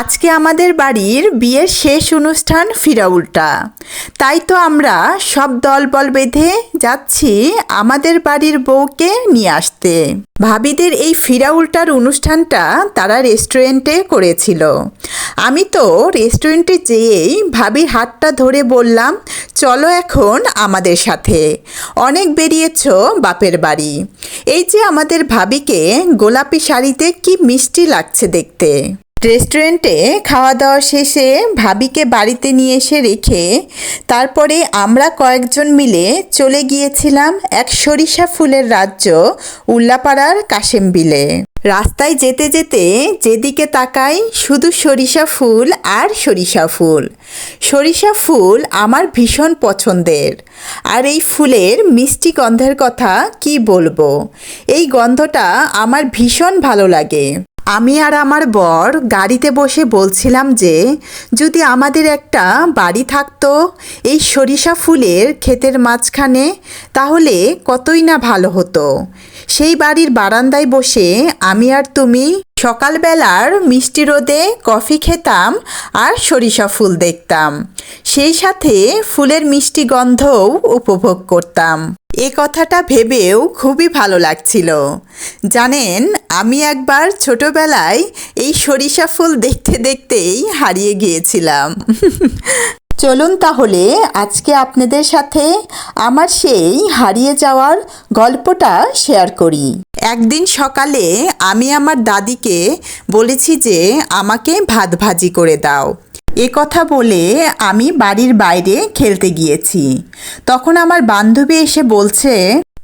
আজকে আমাদের বাড়ির বিয়ের শেষ অনুষ্ঠান ফিরাউলটা। তাই তো আমরা সব দল বল বেঁধে যাচ্ছি আমাদের বাড়ির বউকে নিয়ে আসতে। ভাবিদের এই ফিরাউলটার অনুষ্ঠানটা তারা রেস্টুরেন্টে করেছিল। আমি তো রেস্টুরেন্টে যেয়েই ভাবির হাতটা ধরে বললাম, চলো এখন আমাদের সাথে। অনেক বেরিয়েছ বাপের বাড়ি। এই যে আমাদের ভাবিকে গোলাপি শাড়িতে কি মিষ্টি লাগছে দেখতে। রেস্টুরেন্টে খাওয়া দাওয়া শেষে ভাবিকে বাড়িতে নিয়ে এসে রেখে তারপরে আমরা কয়েকজন মিলে চলে গিয়েছিলাম এক সরিষা ফুলের রাজ্য উল্লাপাড়ার কাশেমবিলে। রাস্তায় যেতে যেতে যেদিকে তাকাই শুধু সরিষা ফুল আর সরিষা ফুল। সরিষা ফুল আমার ভীষণ পছন্দের। আর এই ফুলের মিষ্টি গন্ধের কথা কি বলব? এই গন্ধটা আমার ভীষণ ভালো লাগে। আমি আর আমার বর গাড়িতে বসে বলছিলাম যে, যদি আমাদের একটা বাড়ি থাকতো এই সরিষা ফুলের ক্ষেতের মাঝখানে, তাহলে কতই না ভালো হতো। সেই বাড়ির বারান্দায় বসে আমি আর তুমি সকালবেলার মিষ্টি রোদে কফি খেতাম আর সরিষা ফুল দেখতাম। সেই সাথে ফুলের মিষ্টি গন্ধও উপভোগ করতাম। এ কথাটা ভেবেও খুবই ভালো লাগছিল। জানেন, আমি একবার ছোটবেলায় এই সরিষা ফুল দেখতে দেখতেই হারিয়ে গিয়েছিলাম। চলুন তাহলে আজকে আপনাদের সাথে আমার সেই হারিয়ে যাওয়ার গল্পটা শেয়ার করি। একদিন সকালে আমি আমার দাদিকে বলেছি যে, আমাকে ভাত ভাজি করে দাও। এ কথা বলে আমি বাড়ির বাইরে খেলতে গিয়েছি। তখন আমার বান্ধবী এসে বলছে,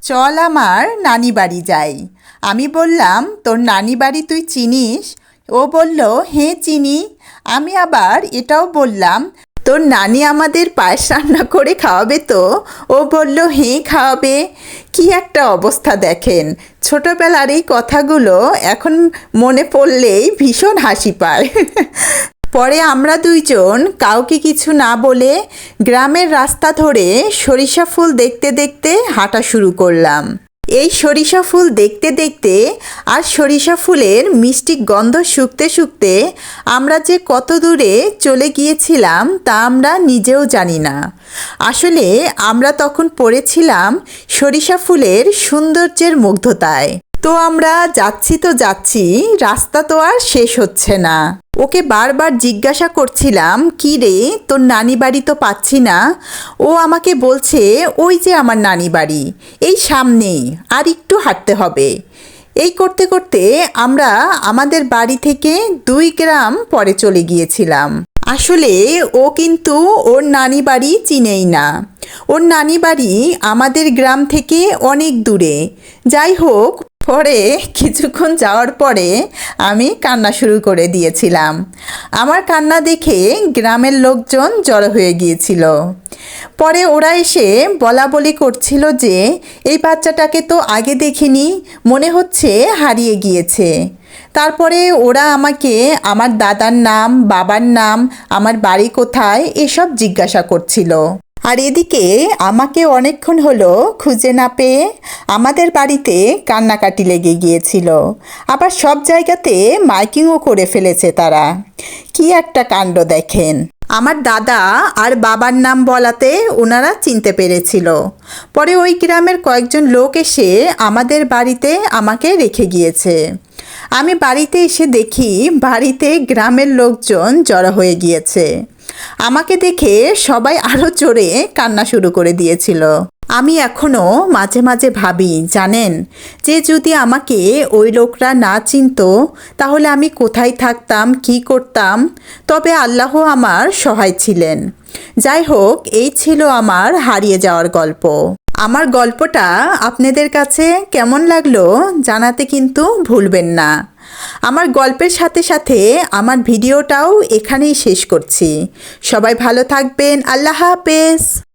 চল আমার নানি বাড়ি যাই। আমি বললাম, তোর নানি বাড়ি তুই চিনিস? ও বলল হ্যাঁ চিনি। আমি আবার এটাও বললাম, তোর নানি আমাদের পায়েস রান্না করে খাওয়াবে তো? ও বলল হ্যাঁ খাওয়াবে। কি একটা অবস্থা দেখেন ছোটবেলার এই কথাগুলো এখন মনে পড়লেই ভীষণ হাসি পায়। পরে আমরা দুইজন কাউকে কিছু না বলে গ্রামের রাস্তা ধরে সরিষা ফুল দেখতে দেখতে হাঁটা শুরু করলাম। এই সরিষা ফুল দেখতে দেখতে আর সরিষা ফুলের মিষ্টি গন্ধ শুকতে শুকতে আমরা যে কত দূরে চলে গিয়েছিলাম তা আমরা নিজেও জানি না। আসলে আমরা তখন পড়েছিলাম সরিষা ফুলের সৌন্দর্যের মুগ্ধতায়। তো আমরা যাচ্ছি তো যাচ্ছি, রাস্তা তো আর শেষ হচ্ছে না। ওকে বারবার জিজ্ঞাসা করছিলাম, কি রে, তোর নানি বাড়ি তো পাচ্ছি না। ও আমাকে বলছে, ওই যে আমার নানি বাড়ি, এই সামনেই, আর একটু হাঁটতে হবে। এই করতে করতে আমরা আমাদের বাড়ি থেকে দুই গ্রাম পরে চলে গিয়েছিলাম। আসলে ও কিন্তু ওর নানি বাড়ি চিনেই না। ওর নানি বাড়ি আমাদের গ্রাম থেকে অনেক দূরে। যাই হোক পরে, কিছুক্ষণ যাওয়ার পরে আমি কান্না শুরু করে দিয়েছিলাম। আমার কান্না দেখে গ্রামের লোকজন জড়ো হয়ে গিয়েছিল। পরে ওরা এসে বলা বলি করছিল যে, এই বাচ্চাটাকে তো আগে দেখিনি, মনে হচ্ছে হারিয়ে গিয়েছে। তারপরে ওরা আমাকে আমার দাদার নাম, বাবার নাম, আমার বাড়ি কোথায়, এসব জিজ্ঞাসা করছিল। আর এদিকে আমাকে অনেকক্ষণ হলো খুঁজে না পেয়ে আমাদের বাড়িতে কান্নাকাটি লেগে গিয়েছিল। আবার সব জায়গাতে মাইকিংও করে ফেলেছে তারা। কি একটা কাণ্ড দেখেন। আমার দাদা আর বাবার নাম বলাতে ওনারা চিনতে পেরেছিল। পরে ওই গ্রামের কয়েকজন লোক এসে আমাদের বাড়িতে আমাকে রেখে গিয়েছে। আমি বাড়িতে এসে দেখি বাড়িতে গ্রামের লোকজন জড়ো হয়ে গিয়েছে। আমাকে দেখে সবাই আরও জোরে কান্না শুরু করে দিয়েছিল। আমি এখনও মাঝে মাঝে ভাবি, জানেন, যে যদি আমাকে ওই লোকরা না চিনত, তাহলে আমি কোথায় থাকতাম, কি করতাম? তবে আল্লাহ আমার সহায় ছিলেন। যাই হোক, এই ছিল আমার হারিয়ে যাওয়ার গল্প। আমার গল্পটা আপনাদের কাছে কেমন লাগল জানাতে কিন্তু ভুলবেন না। আমার গল্পের সাথে সাথে আমার ভিডিওটাও এখানেই শেষ করছি। সবাই ভালো থাকবেন। আল্লাহ হাফেজ।